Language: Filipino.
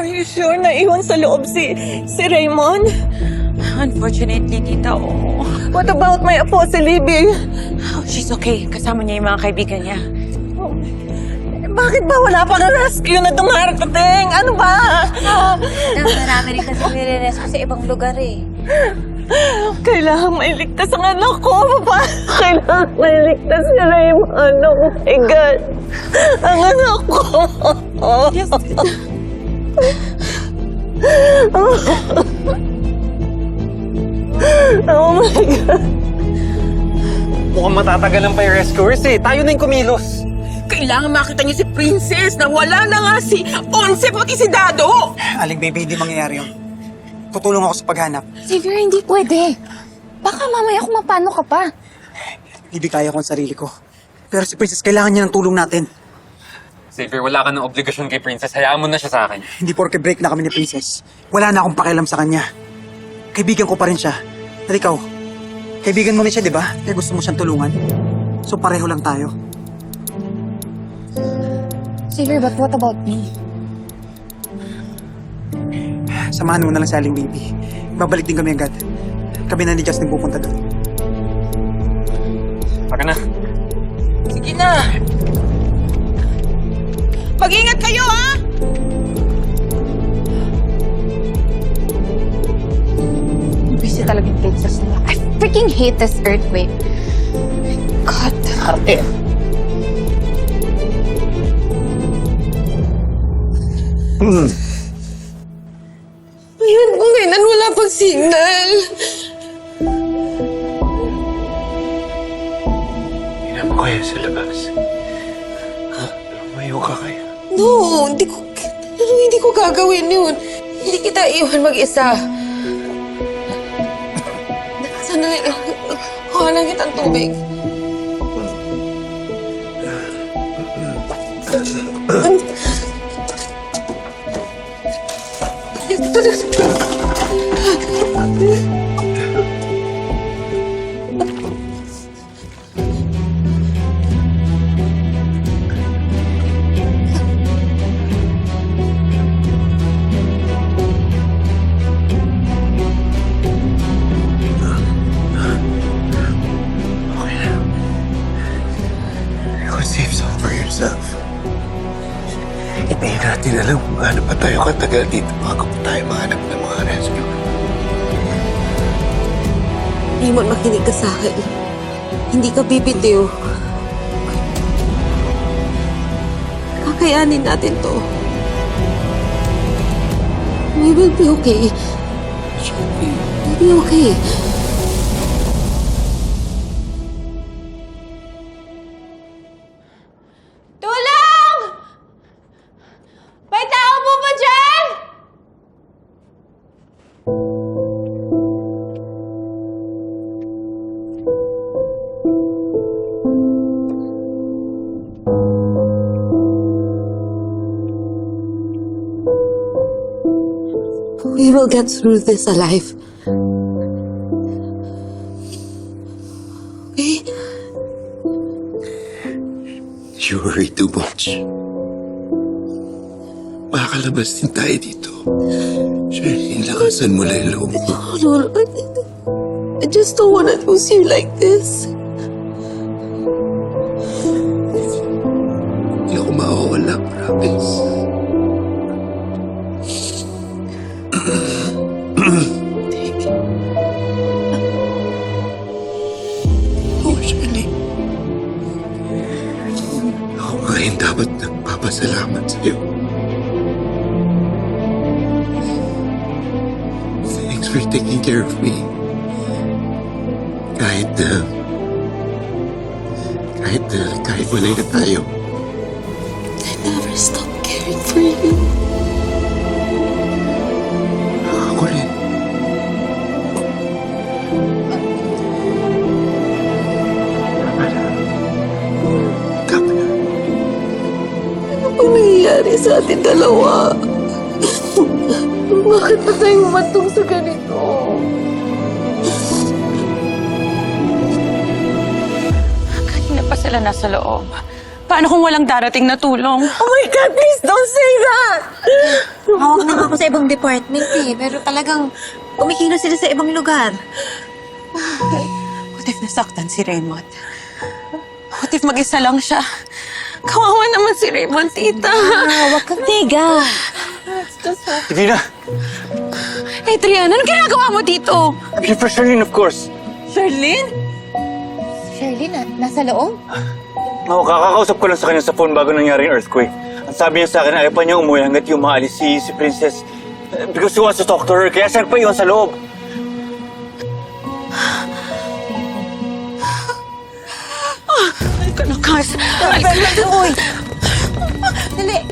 Are you sure na iwan sa loob si, si Raymond? Unfortunately, tita, oo. What about my apo si Libby? Oh, she's okay. Kasama niya yung mga kaibigan niya. Bakit ba wala pang rescue na dumarating? Ano ba? Marami rin kasi nire-rescue sa ibang lugar eh. Kailangan mailigtas ang anak ko. Pa. Kailangan mailigtas si Raymond. Oh my God. Ang anak ko. Yes. Oh my God. Mukhang matatagalan pa yung rescuers eh. Tayo na yung kumilos. Kailangan makita niyo si Princess na wala na nga si Onse pati si Dado. Aling baby, hindi mangyayari yun. Tutulong ako sa paghanap. Xavier, hindi pwede. Baka mamaya kung mapano ka pa. Hindi kaya ko ang sarili ko. Pero si Princess, kailangan niya ng tulong natin. Xavier, wala ka ng obligasyon kay Princess. Hayaan mo na siya sa akin. Hindi porke break na kami ni Princess. Wala na akong pakialam sa kanya. Kaibigan ko pa rin siya. At ikaw, kaibigan mo rin siya, di ba? Kaya gusto mo siyang tulungan. So pareho lang tayo. Xavier, but what about me? Samahan mo na lang si Aling Baby. Babalik din kami agad. Kami na ni Justin pupunta doon. Taka na. Sige na. Mag-ingat kayo, ha? Busy talaga yung princess nila. I freaking hate this earthquake. God. Arte. Ayun, kung kailan wala pang signal. Tingnan mo kaya sa labas. No, hindi ko, ano, hindi ko gagawin yun. Hindi kita iwan mag-isa. Sandali. Kuha lang kitang tubig. Ikaw save some for yourself. Hindi natin alam kung gaano pa tayo katagal dito bago pa tayo mahanap ng mga rescue. Raymond, makinig ka sa akin. Hindi ka bibitiw. Kakayanin natin to. We will be okay. We'll be okay. We will get through this alive. Okay? You worry too much. Makakalabas din tayo dito. Shirley, lakasan mo lang yung loob mo. No, no, I, I just don't want to lose you like this. Sa'yo. Thanks for taking care of me. Kahit na... kahit na... kahit walay na tayo. I never stop caring for you. Bang nangyayari sa atin dalawa? Bakit pa tayo matong sa ganito? Kanina pa sila nasa loob. Paano kung walang darating na tulong? Oh my God, please don't say that! Hawak na ibang department eh. Pero talagang kumikilos sila sa ibang lugar. What if nasaktan si Raymond? What if mag-isa lang siya? Kawawa naman si Raymond, tita. Ah, wag kang tega. Divina! Hey, Triana, anong ginagawa mo dito? I'm here for Charlene, of course. Charlene? Shirley, na, nasa loob? Oo, kakakausap ko lang sa kanya sa phone bago nangyari yung earthquake. Ang sabi niya sa akin, ayaw pa niya umuwi hanggat yung maalis si, si Princess. eh, Because he wants to talk to her, kaya siya pa iwan sa loob. Ay, kalakas. Ay, Uy! Dali!